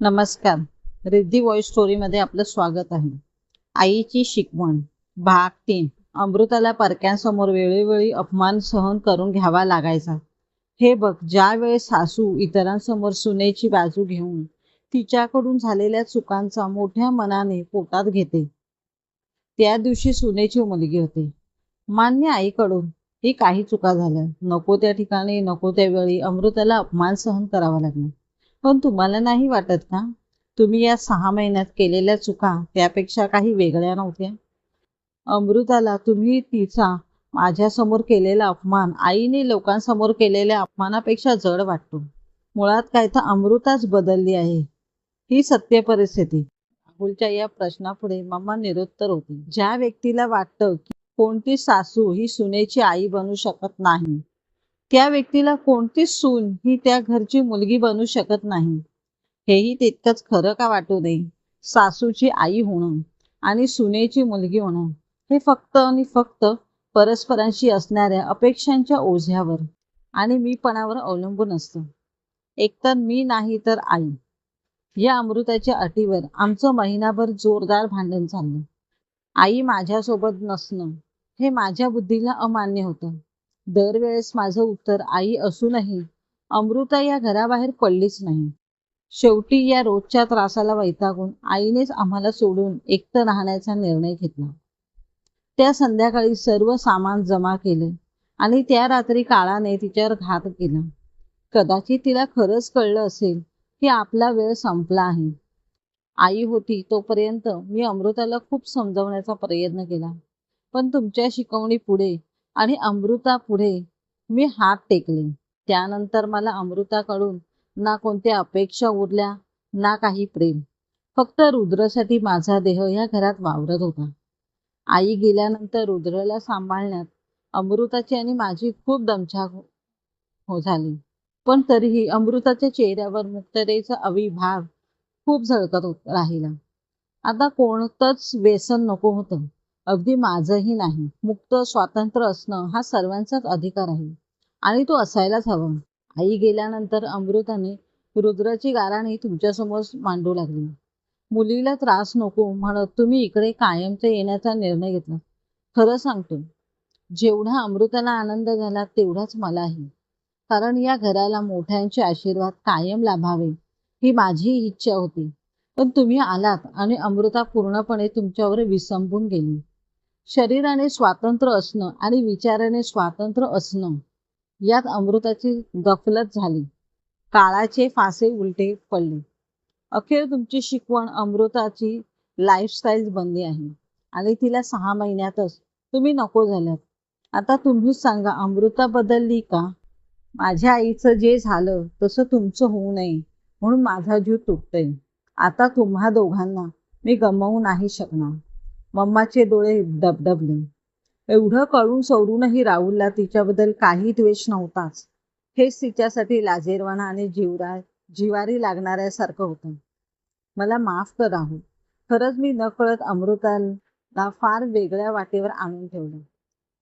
नमस्कार. रिद्धी वॉइस स्टोरीमध्ये आपलं स्वागत आहे. आईची शिकवण. भाग तीन. अमृताला परक्यांसमोर वेळोवेळी अपमान सहन करून घ्यावा लागायचा. हे बघ ज्यावेळेस सासू इतरांसमोर सुनेची बाजू घेऊन तिच्याकडून झालेल्या चुकांचा मोठ्या मनाने पोटात घेते. त्या दिवशी सुनेची मुलगी होते. मान्य आईकडून ही काही चुका झाल्या. नको त्या ठिकाणी नको त्या वेळी अमृताला अपमान सहन करावा लागला. पण तुम्हाला नाही वाटत का? तुम्ही या सहा महिन्यात केलेल्या चुका त्यापेक्षा काही वेगळ्या नव्हत्या? अमृताला तुम्ही तिचा माझ्यासमोर केलेला अपमान आईने लोकांसमोर केलेल्या अपमानापेक्षा जड वाटतो. मुळात काय तर अमृताच बदलली आहे. ही सत्य परिस्थिती. राहुलच्या या प्रश्नापुढे मम्मा निरुत्तर होती. ज्या व्यक्तीला वाटतं की कोणती सासू ही सुनेची आई बनू शकत नाही त्या व्यक्तीला कोणतीच सून ही त्या घरची मुलगी बनू शकत नाही? हेही तितकंच खरं का वाटू दे? सासूची आई होणं आणि सुनेची मुलगी होणं हे फक्त आणि फक्त परस्परांशी असणाऱ्या अपेक्षांच्या ओझ्यावर आणि मीपणावर अवलंबून असतं. एकतर मी नाही तर आई. या अमृताच्या अटीवर आमचं महिनाभर जोरदार भांडण चाललं. आई माझ्यासोबत नसणं हे माझ्या बुद्धीला अमान्य होतं. दरवेळेस माझं उत्तर आई असूनही अमृता या घराबाहेर पडलीच नाही. शेवटी या रोजच्या त्रासाला वैतागून आईनेच आम्हाला सोडून एकटं राहण्याचा निर्णय घेतला. त्या संध्याकाळी सर्व सामान जमा केले आणि त्या रात्री काळाने तिच्यावर घात केला. कदाचित तिला खरंच कळलं असेल की आपला वेळ संपला आहे. आई होती तोपर्यंत मी अमृताला खूप समजवण्याचा प्रयत्न केला. पण तुमच्या शिकवणी पुढे आणि अमृता पुढे मी हात टेकले. त्यानंतर मला अमृताकडून ना कोणत्या अपेक्षा उरल्या ना काही प्रेम. फक्त रुद्रसाठी माझा देह या घरात वावरत होता. आई गेल्यानंतर रुद्रला सांभाळण्यात अमृताची आणि माझी खूप दमछाक हो, हो झाली. पण तरीही अमृताच्या चेहऱ्यावर मुक्ततेचा अविभाव खूप झळकत राहिला. आता कोणतंच व्यसन नको होतं. अगदी माझंही नाही. मुक्त स्वातंत्र्य असणं हा सर्वांचाच अधिकार आहे. आणि तो असायलाच हवा. आई गेल्यानंतर अमृताने रुद्राची गाराणी तुमच्यासमोर मांडू लागली. मुलीला त्रास नको म्हणत तुम्ही इकडे कायमचा येण्याचा निर्णय घेतला. खरं सांगतो जेवढा अमृताला आनंद झाला तेवढाच मलाही कारण या घराला मोठ्यांचे आशीर्वाद कायम लाभावे ही माझी इच्छा होती. पण तुम्ही आलात आणि अमृता पूर्णपणे तुमच्यावर विसंबून गेली. शरीराने स्वातंत्र्य असणं आणि विचाराने स्वातंत्र्य असणं यात अमृताची गफलत झाली. काळाचे फासे उलटे पडले. अखेर तुमची शिकवण अमृताची लाईफस्टाईल बनली आहे. आणि तिला सहा महिन्यातच तुम्ही नको झाल्यात आता तुम्हीच सांगा अमृता बदलली का? माझ्या आईचं जे झालं तसं तुमचं होऊ नये म्हणून माझा जीव तुटतोय. आता तुम्हा दोघांना मी गमावू नाही शकणार. मम्माचे डोळे दबदबले. एवढं कळून सवरूनही राहुलला तिच्याबद्दल काही द्वेष नव्हताच. हेच तिच्यासाठी लाजेरवाणा आणि जीवरा जिवारी लागणाऱ्यासारखं होतं. मला माफ कर राहुल. खरंच मी नकळत अमृताला फार वेगळ्या वाटेवर आणून ठेवलं.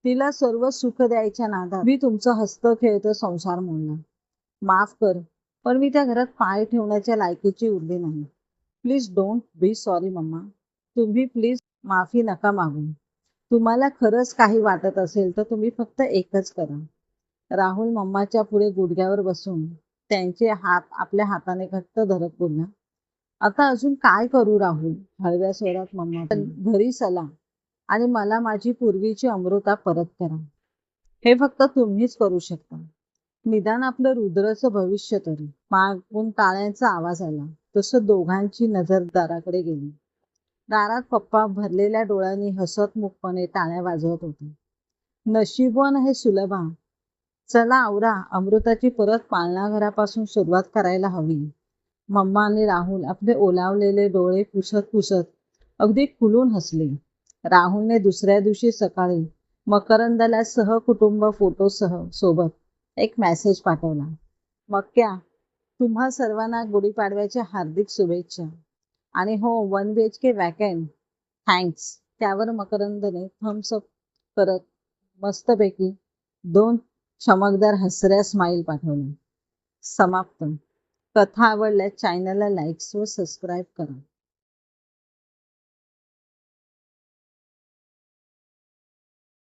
तिला सर्व सुख द्यायच्या नादात मी तुमचं हस्त खेळतं संसार मोडला. माफ कर पण मी त्या घरात पाय ठेवण्याच्या लायकीची उरली नाही. Please don't be sorry mamma. तुम्ही प्लीज माफी नका मागू. तुम्हाला खरंच काही वाटत असेल तर तुम्ही फक्त एकच करा. राहुल मम्माच्या पुढे गुडघ्यावर बसून त्यांचे हात आपल्या हाताने घट्ट धरत बोलला आता अजून काय करू राहुल? हळव्या स्वरात मम्मा घरी चला आणि मला माझी पूर्वीची अमृता परत करा. हे फक्त तुम्हीच करू शकता. निदान आपलं रुद्रचं भविष्य तरी. मागून टाळ्यांचा आवाज आला. तसं दोघांची नजर दाराकडे गेली. दारात पप्पा भरलेल्या डोळ्यांनी हसतमुखपणे टाळ्या वाजवत होते. नशीबवान हे सुलभा. चला आवरा अमृताची परत पाळणाघरापासून सुरुवात करायला हवी. मम्मा आणि राहुल आपले ओलावलेले डोळे पुसत पुसत अगदी खुलून हसले. राहुलने दुसऱ्या दिवशी सकाळी मकरंदला सहकुटुंब फोटोसह सोबत एक मेसेज पाठवला. मक्या तुम्हा सर्वांना गुढीपाडव्याच्या हार्दिक शुभेच्छा. आणि हो one B H K vacant thanks त्यावर मकरंदने थम्सअप करत मस्तपैकी दोन चमकदार हसऱ्या स्माईल पाठवल्या. समाप्त. कथा आवडल्यास चॅनलला लाईक्स व सबस्क्राईब करा.